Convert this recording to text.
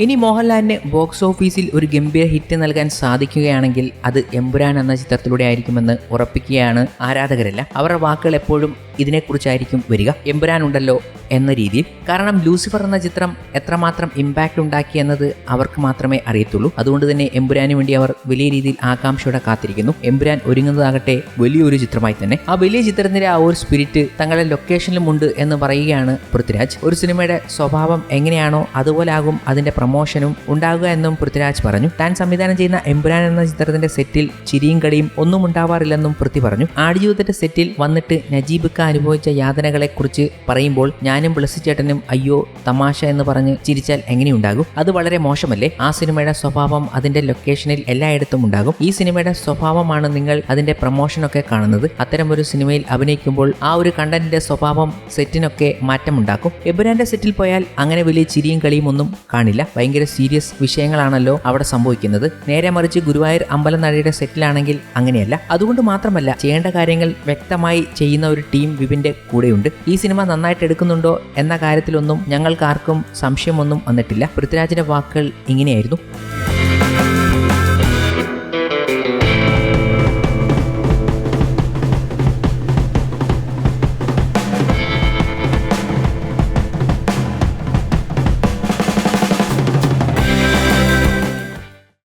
ഇനി മോഹൻലാലിന് ബോക്സ് ഓഫീസിൽ ഒരു ഗംഭീര ഹിറ്റ് നൽകാൻ സാധിക്കുകയാണെങ്കിൽ അത് എമ്പുരാൻ എന്ന ചിത്രത്തിലൂടെ ആയിരിക്കുമെന്ന് ഉറപ്പിക്കുകയാണ് ആരാധകരല്ല. അവരുടെ വാക്കുകൾ എപ്പോഴും ഇതിനെക്കുറിച്ചായിരിക്കും വരിക. എമ്പുരാൻ ഉണ്ടല്ലോ എന്ന രീതിയിൽ. കാരണം ലൂസിഫർ എന്ന ചിത്രം എത്രമാത്രം ഇമ്പാക്റ്റ് ഉണ്ടാക്കി എന്നത് അവർക്ക് മാത്രമേ അറിയത്തുള്ളൂ. അതുകൊണ്ട് തന്നെ എമ്പുരാന് വേണ്ടി അവർ വലിയ രീതിയിൽ ആകാംക്ഷയോടെ കാത്തിരിക്കുന്നു. എമ്പുരാൻ ഒരുങ്ങുന്നതാകട്ടെ വലിയൊരു ചിത്രമായി തന്നെ. ആ വലിയ ചിത്രത്തിന്റെ ആ ഒരു സ്പിരിറ്റ് തങ്ങളുടെ ലൊക്കേഷനിലും ഉണ്ട് എന്ന് പറയുകയാണ് പൃഥ്വിരാജ്. ഒരു സിനിമയുടെ സ്വഭാവം എങ്ങനെയാണോ അതുപോലെ ആകും അതിന്റെ പ്രമോഷനും ഉണ്ടാകുക എന്നും പൃഥ്വിരാജ് പറഞ്ഞു. താൻ സംവിധാനം ചെയ്യുന്ന എമ്പുരാൻ എന്ന ചിത്രത്തിന്റെ സെറ്റിൽ ചിരിയും കളിയും ഒന്നും ഉണ്ടാവാറില്ലെന്നും പൃഥ്വി പറഞ്ഞു. ആടുജീവിതത്തിന്റെ സെറ്റിൽ വന്നിട്ട് നജീബ് ഖാൻ അനുഭവിച്ച യാതനകളെക്കുറിച്ച് പറയുമ്പോൾ ഞാനും ചേട്ടനും അയ്യോ തമാശ എന്ന് പറഞ്ഞ് ചിരിച്ചാൽ എങ്ങനെയുണ്ടാകും? അത് വളരെ മോശമല്ലേ? ആ സിനിമയുടെ സ്വഭാവം അതിന്റെ ലൊക്കേഷനിൽ എല്ലായിടത്തും ഉണ്ടാകും. ഈ സിനിമയുടെ സ്വഭാവമാണ് നിങ്ങൾ അതിന്റെ പ്രൊമോഷനൊക്കെ കാണുന്നത്. അത്തരം ഒരു സിനിമയിൽ അഭിനയിക്കുമ്പോൾ ആ ഒരു കണ്ടന്റിന്റെ സ്വഭാവം സെറ്റിനൊക്കെ മാറ്റമുണ്ടാക്കും. എബുരാന്റെ സെറ്റിൽ പോയാൽ അങ്ങനെ വലിയ ചിരിയും കളിയും ഒന്നും കാണില്ല. ഭയങ്കര സീരിയസ് വിഷയങ്ങളാണല്ലോ അവിടെ സംഭവിക്കുന്നത്. നേരെ മറിച്ച് ഗുരുവായൂർ അമ്പലനടയുടെ സെറ്റിലാണെങ്കിൽ അങ്ങനെയല്ല. അതുകൊണ്ട് മാത്രമല്ല ചെയ്യേണ്ട കാര്യങ്ങൾ വ്യക്തമായി ചെയ്യുന്ന ഒരു ടീം വിപിന്റെ കൂടെയുണ്ട്. ഈ സിനിമ നന്നായിട്ട് എടുക്കുന്നുണ്ടോ എന്ന കാര്യത്തിലൊന്നും ഞങ്ങൾക്കാർക്കും സംശയമൊന്നും വന്നിട്ടില്ല. പൃഥ്വിരാജിന്റെ വാക്കുകൾ ഇങ്ങനെയായിരുന്നു.